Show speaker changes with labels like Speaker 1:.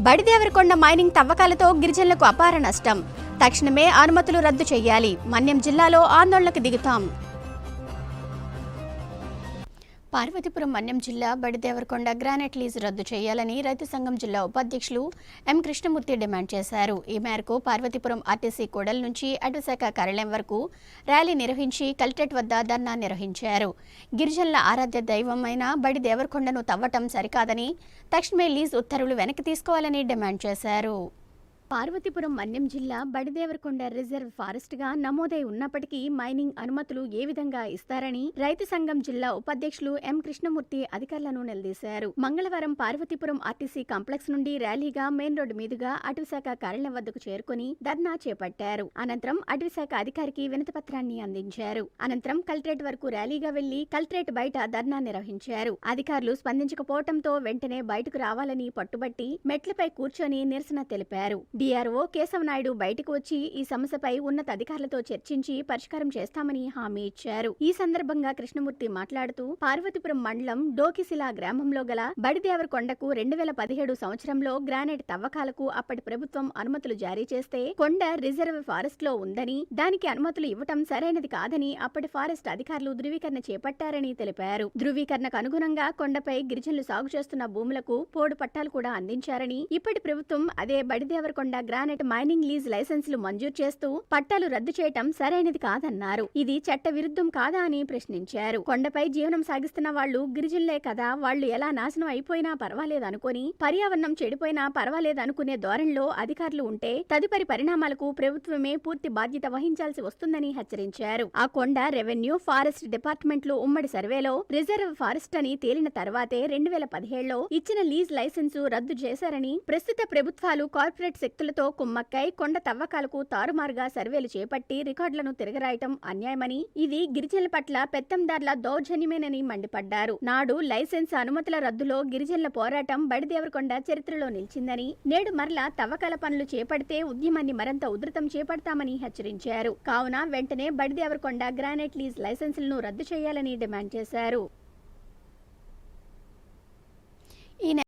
Speaker 1: Badidevarakonda mining తవ్వకాలతో గిరిజనులకు అపార నష్టం. తక్షణమే అనుమతులు రద్దు చేయాలి. మన్యం జిల్లాలో ఆందోళనకు దిగుతాం. పార్వతీపురం మన్యం జిల్లా బడిదేవరకొండ గ్రానైట్ లీజు రద్దు చేయాలని రైతు సంఘం జిల్లా ఉపాధ్యక్షులు ఎం కృష్ణమూర్తి డిమాండ్ చేశారు. ఈ మేరకు పార్వతీపురం ఆర్టీసీ కూడల నుంచి అటుశాఖ కార్యాలయం వరకు ర్యాలీ నిర్వహించి కలెక్టరేట్ వద్ద ధర్నా నిర్వహించారు. గిరిజనుల ఆరాధ్య దైవమైన బడి దేవరకొండను తవ్వటం సరికాదని తక్షణమే లీజ్ ఉత్తర్వులు వెనక్కి తీసుకోవాలని డిమాండ్ చేశారు. పార్వతీపురం మన్యం జిల్లా బడిదేవరకొండ రిజర్వ్ ఫారెస్ట్గా నమోదై ఉన్నప్పటికీ మైనింగ్ అనుమతులు ఏ విధంగా ఇస్తారని రైతు సంఘం జిల్లా ఉపాధ్యక్షులు ఎం కృష్ణమూర్తి అధికారులను నిలదీశారు. మంగళవారం పార్వతీపురం ఆర్టీసీ కాంప్లెక్స్ నుండి ర్యాలీగా మెయిన్ రోడ్డు మీదుగా అటవీశాఖ కార్యాలయం వద్దకు చేరుకుని ధర్నా చేపట్టారు. అనంతరం అటవీశాఖ అధికారికి వినతిపత్రాన్ని అందించారు. అనంతరం కలెక్టరేట్ వరకు ర్యాలీగా వెళ్ళి కలెక్టరేట్ బయట ధర్నా నిర్వహించారు. అధికారులు స్పందించకపోవడంతో వెంటనే బయటకు రావాలని పట్టుబట్టి మెట్లపై కూర్చొని నిరసన తెలిపారు. డిఆర్ఓ కేశవనాయుడు బయటకు వచ్చి ఈ సమస్యపై ఉన్నత అధికారులతో చర్చించి పరిష్కారం చేస్తామని హామీ ఇచ్చారు. ఈ సందర్భంగా కృష్ణమూర్తి మాట్లాడుతూ పార్వతీపురం మండలం డోకిశిల గ్రామంలో గల బడిదేవరకొండకు రెండు వేల పదిహేడు సంవత్సరంలో గ్రానైట్ తవ్వకాలకు అప్పటి ప్రభుత్వం అనుమతులు జారీ చేస్తే కొండ రిజర్వ్ ఫారెస్ట్లో ఉందని దానికి అనుమతులు ఇవ్వటం సరైనది కాదని అప్పటి ఫారెస్ట్ అధికారులు ధృవీకరణ చేపట్టారని తెలిపారు. ధృవీకరణకు అనుగుణంగా కొండపై గిరిజనులు సాగు చేస్తున్న భూములకు పోడు పట్టాలు కూడా అందించారని ఇప్పటి ప్రభుత్వం అదే బడిదేవరకొండ గ్రానైట్ మైనింగ్ లీజ్ లైసెన్సులు మంజూరు చేస్తూ పట్టాలు రద్దు చేయటం సరైనది కాదన్నారు. ఇది చట్ట విరుద్ధం కాదా అని ప్రశ్నించారు. కొండపై జీవనం సాగిస్తున్న వాళ్ళు గిరిజనులే కదా వాళ్ళు ఎలా నాశనం అయిపోయినా పర్వాలేదు అనుకుని పర్యావరణం చెడిపోయినా పర్వాలేదు అనుకునే ధోరణిలో అధికారులు ఉంటే తదుపరి పరిణామాలకు ప్రభుత్వమే పూర్తి బాధ్యత వహించాల్సి వస్తుందని హెచ్చరించారు. ఆ కొండ రెవెన్యూ ఫారెస్ట్ డిపార్ట్మెంట్లు ఉమ్మడి సర్వేలో రిజర్వ్ ఫారెస్ట్ అని తేలిన తర్వాతే రెండు వేల పదిహేడులో ఇచ్చిన లీజ్ లైసెన్సు రద్దు చేశారని ప్రస్తుత ప్రభుత్వాలు కార్పొరేట్ వ్యక్తులతో కుమ్మక్కై కొండ తవ్వకాలకు తారుమారుగా సర్వేలు చేపట్టి రికార్డులను తిరగరాయటం అన్యాయమని ఇది గిరిజనుల పట్ల పెత్తందార్ల దౌర్జన్యమేనని మండిపడ్డారు. నాడు లైసెన్స్ అనుమతుల రద్దులో గిరిజనుల పోరాటం బడిదేవరకొండ చరిత్రలో నిలిచిందని నేడు మరలా తవ్వకాల పనులు చేపడితే ఉద్యమాన్ని మరింత ఉధృతం చేపడతామని హెచ్చరించారు. కావున వెంటనే బడిదేవరకొండ గ్రానైట్ లీజ్ లైసెన్సులను రద్దు చేయాలని డిమాండ్ చేశారు. ఈ నె-